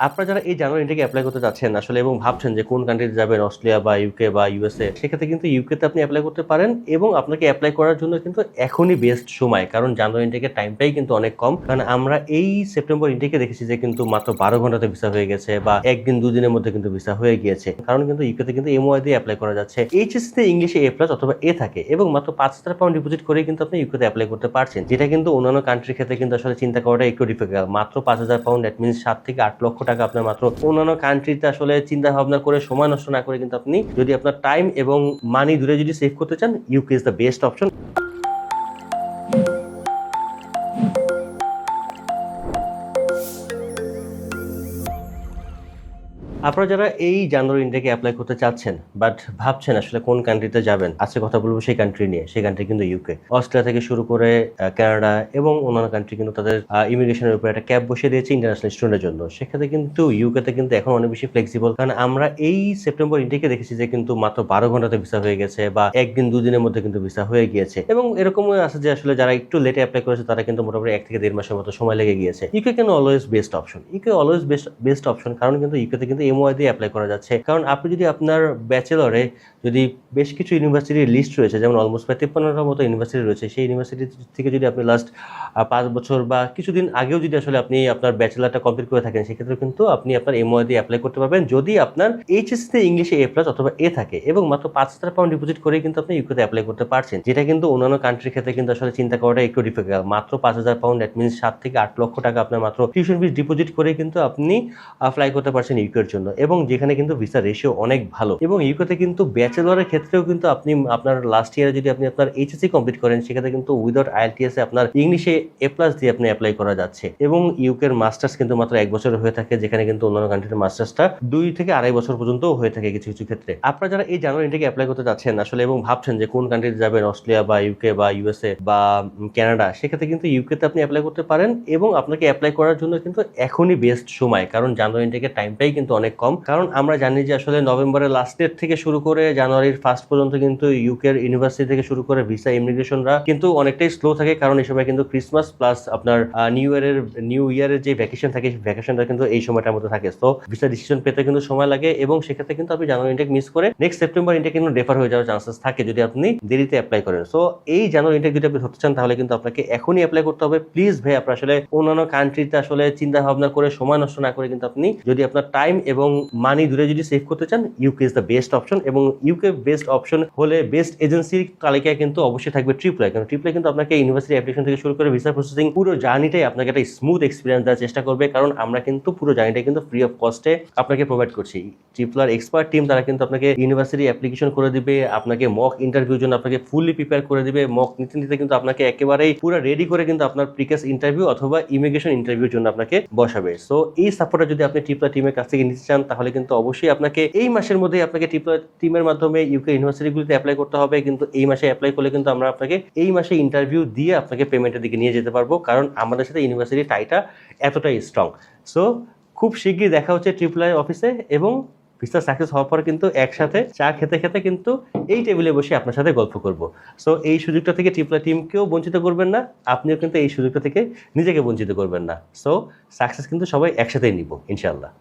আপনারা যারা এই জানুয়ারি ইন্টেকে অ্যাপ্লাই করতে যাচ্ছেন আসলে এবং ভাবছেন যে কোন কান্ট্রিতে যাবেন, অস্ট্রেলিয়া বা ইউকে বা ইউএসএ সেক্ষেত্রে কিন্তু ইউকেতে আপনি অ্যাপ্লাই করতে পারেন এবং আপনাকে অ্যাপ্লাই করার জন্য কিন্তু এখনই বেস্ট সময়, কারণ জানুয়ারি ইন্টেকের টাইমটাই কিন্তু অনেক কম। কারণ আমরা এই সেপ্টেম্বর ইন্টেকে দেখেছি যে কিন্তু মাত্র বারো ঘন্টাতে ভিসা হয়ে গেছে বা একদিন, দুদিনের মধ্যে কিন্তু ভিসা হয়ে গিয়েছে। কারণ কিন্তু ইউকেতে কিন্তু এমওয়াই দিয়ে অ্যাপ্লাই করা যাচ্ছে। এইচএসসিতে ইংলিশে এ প্লাস অথবা এ থাকে এবং মাত্র পাঁচ হাজার পাউন্ড ডিপোজিট করে কিন্তু আপনি ইউকেতে অ্যাপ্লাই করতে পারছেন। যেটা কিন্তু অন্যান্য কান্ট্রির ক্ষেত্রে কিন্তু আসলে চিন্তা করাটা একটু ডিফিকাল্ট মাত্র পাঁচ হাজার পাউন্ড দ্যাট মিনস সাত থেকে আট লক্ষ টাকা আপনার মাত্র। অন্যান্য কান্ট্রিতে আসলে চিন্তা ভাবনা করে, সময় নষ্ট না করে কিন্তু আপনি যদি আপনার টাইম এবং মানি দূরে যদি সেভ করতে চান UK is the best option আপনারা যারা এই জানুয়ারি ইন্ডিয়াকে অ্যাপ্লাই করতে চাচ্ছেন বাট ভাবছেন আসলে কোন কান্ট্রিতে যাবেন, আজকে কথা বলব সেই কান্ট্রি নিয়ে, সেই কান্ট্রি কিন্তু ইউকে অস্ট্রেলিয়া থেকে শুরু করে কানাডা এবং অন্যান্য কান্ট্রি কিন্তু তাদের ইমিগ্রেশনের উপরে একটা ক্যাব বসিয়ে দিয়েছে ইন্টারন্যাশনাল স্টুডেন্টের জন্য। সেক্ষেত্রে কিন্তু ইউকেতে কিন্তু এখন অনেক বেশি ফ্লেক্সিবল কারণ আমরা এই সেপ্টেম্বর ইন্ডিয়াকে দেখেছি যে কিন্তু মাত্র বারো ঘন্টাতে ভিসা হয়ে গেছে বা একদিন দুদিনের মধ্যে কিন্তু ভিসা হয়ে গিয়েছে। এবং এরকমও আছে যে আসলে যারা একটু লেটে অ্যাপ্লাই করেছে, তারা কিন্তু মোটামুটি এক থেকে দেড় মাসের মতো সময় লেগে গিয়েছে। ইউকে কেন always best option UK always best best option কারণ কিন্তু ইউকেতে কিন্তু এমওয়াই দিয়ে অ্যাপ্লাই করা যাচ্ছে। কারণ আপনি যদি আপনার ব্যাচেলরে যদি বেশ কিছু ইউনিভার্সিটির লিস্ট রয়েছে, যেমন অলমোস্ট প্রায় তিপ্পান্নটার মতো ইউনিভার্সিটি রয়েছে, সেই ইউনিভার্সিটি থেকে যদি আপনি লাস্ট পাঁচ বছর বা কিছুদিন আগেও যদি আসলে আপনি আপনার ব্যাচেলারটা কমপ্লিট করে থাকেন, সেক্ষেত্রে কিন্তু আপনি আপনার এমওয়াই দিয়ে অ্যাপ্লাই করতে পারবেন। যদি আপনার এইচএসসিতে ইংলিশে এ প্লাস অথবা এ থাকে এবং মাত্র পাঁচ হাজার পাউন্ড ডিপোজিট করে কিন্তু আপনি ইউকেতে অ্যাপ্লাই করতে পারছেন, যেটা কিন্তু অন্যান্য কান্ট্রির ক্ষেত্রে কিন্তু আসলে চিন্তা করাটা একটু ডিফিকাল্ট মাত্র পাঁচ হাজার পাউন্ড দ্যাট মিনস সাত থেকে আট লক্ষ টাকা আপনার মাত্র টিউশন ফিস ডিপোজিট করে কিন্তু আপনি অ্যাপ্লাই করতে পারছেন ইউকের জন্য। এবং যেখানে কিন্তু ভিসা রেশিও অনেক ভালো। এবং ইউকেতে কিন্তু ব্যাচেলরের ক্ষেত্রেও কিন্তু আপনি, আপনার লাস্ট ইয়ারে যদি আপনি আপনার এইচএসসি কমপ্লিট করেন, সেক্ষেত্রে কিন্তু উইদাউট আইএলটিএস এ আপনার ইংলিশে এ প্লাস দিয়ে আপনি অ্যাপ্লাই করা যাচ্ছে। এবং ইউকের মাস্টার্স কিন্তু মাত্র এক বছর হয়ে থাকে, যেখানে কিন্তু অন্যান্য কান্ট্রির মাস্টার্সটা দুই থেকে আড়াই বছর পর্যন্ত হয়ে থাকে কিছু কিছু ক্ষেত্রে। আপনারা যারা এই জানুয়ারি ইন্টেকে অ্যাপ্লাই করতে যাচ্ছেন আসলে এবং ভাবছেন যে কোন কান্ট্রিতে যাবেন, অস্ট্রেলিয়া বা ইউকে বা ইউএসএ বা কানাডা সেক্ষেত্রে কিন্তু ইউকেতে আপনি অ্যাপ্লাই করতে পারেন এবং আপনাকে অ্যাপ্লাই করার জন্য কিন্তু এখনই বেস্ট সময়। কারণ জানুয়ারি ইন্টেকের টাইমটাই কিন্তু অনেক কম। কারণ আমরা জানি যে আসলে নভেম্বরের লাস্টের থেকে শুরু করে জানুয়ারির ফার্স্ট পর্যন্ত কিন্তু ইউকের ইউনিভার্সিটি থেকে শুরু করে ভিসা ইমিগ্রেশনরা কিন্তু অনেকটাই স্লো থাকে। কারণ এই সময় কিন্তু ক্রিসমাস প্লাস আপনার নিউ ইয়ারের নিউ ইয়ারের যে ভ্যাকেশন থাকে, সেই ভ্যাকেশনটা কিন্তু এই সময়টার মধ্যে থাকে। তো ভিসা ডিসিশন পেতে কিন্তু সময় লাগে এবং সেক্ষেত্রে কিন্তু আপনি জানুয়ারি ইন্টেক মিস করে নেক্সট সেপ্টেম্বর ইন্টেক কিন্তু ডেফার হয়ে যাওয়ার চান্সেস থাকে যদি আপনি দেরিতে অ্যাপ্লাই করেন। সো এই জানুয়ারি ইন্টেক যদি আপনি ধরতে চান, তাহলে কিন্তু আপনাকে এখনই অ্যাপ্লাই করতে হবে। প্লিজ ভাই, আপনার আসলে অন্যান্য কান্ট্রিতে আসলে চিন্তা ভাবনা করে সময় নষ্ট না করে কিন্তু আপনি যদি আপনার টাইম এবং মানি দূরে যদি সেভ করতে চান UK is the best option এবং ইউকে বেস্ট অপশন হলে বেস্ট এজেন্সির তালিকায় কিন্তু অবশ্যই থাকবে ট্রিপলাই কারণ ট্রিপলাই কিন্তু আপনাকে ইউনিভার্সিটি অ্যাপ্লিকেশন থেকে শুরু করে ভিসা প্রসেসিং পুরো জার্নিটাই আপনাকে একটা স্মুথ এক্সপিরিয়েন্স দেওয়ার চেষ্টা করবে, কারণ আমরা কিন্তু পুরো জার্নিটা কিন্তু ফ্রি অফ কস্টে আপনাকে প্রোভাইড করছি। ট্রিপলার এক্সপার্ট টিম তারা কিন্তু আপনাকে ইউনিভার্সিটি অ্যাপ্লিকেশন করে দিবে, আপনাকে মক ইন্টারভিউর জন্য আপনাকে ফুললি প্রিপেয়ার করে দিবে মক নিতে নিতে কিন্তু আপনাকে একেবারেই পুরো রেডি করে কিন্তু আপনার প্রিকাস ইন্টারভিউ অথবা ইমিগ্রেশন ইন্টারভিউর জন্য আপনাকে বসাবে। সো এই সাপোর্টটা যদি আপনি ট্রিপলার টিমের কাছ থেকে নিতে চান, তাহলে কিন্তু অবশ্যই আপনাকে এই মাসের মধ্যে আপনাকে টিমের মাধ্যমে ইউকে ইউনিভার্সিটিগুলিতে অ্যাপ্লাই করতে হবে। কিন্তু এই মাসে অ্যাপ্লাই করলে কিন্তু আমরা আপনাকে এই মাসে ইন্টারভিউ দিয়ে আপনাকে পেমেন্টের দিকে নিয়ে যেতে পারব। কারণ আমাদের সাথে ইউনিভার্সিটি টাইটা এতটাই স্ট্রং সো খুব শীঘ্রই দেখা হচ্ছে ট্রিপলাই অফিসে এবং ভিসা সাকসেস হওয়ার পর কিন্তু একসাথে চা খেতে খেতে কিন্তু এই টেবিলে বসে আপনার সাথে গল্প করব। সো এই সুযোগটা থেকে ট্রিপলা টিমকেও বঞ্চিত করবেন না, আপনিও কিন্তু এই সুযোগটা থেকে নিজেকে বঞ্চিত করবেন না। সো সাকসেস কিন্তু সবাই একসাথেই নিব ইনশাল্লাহ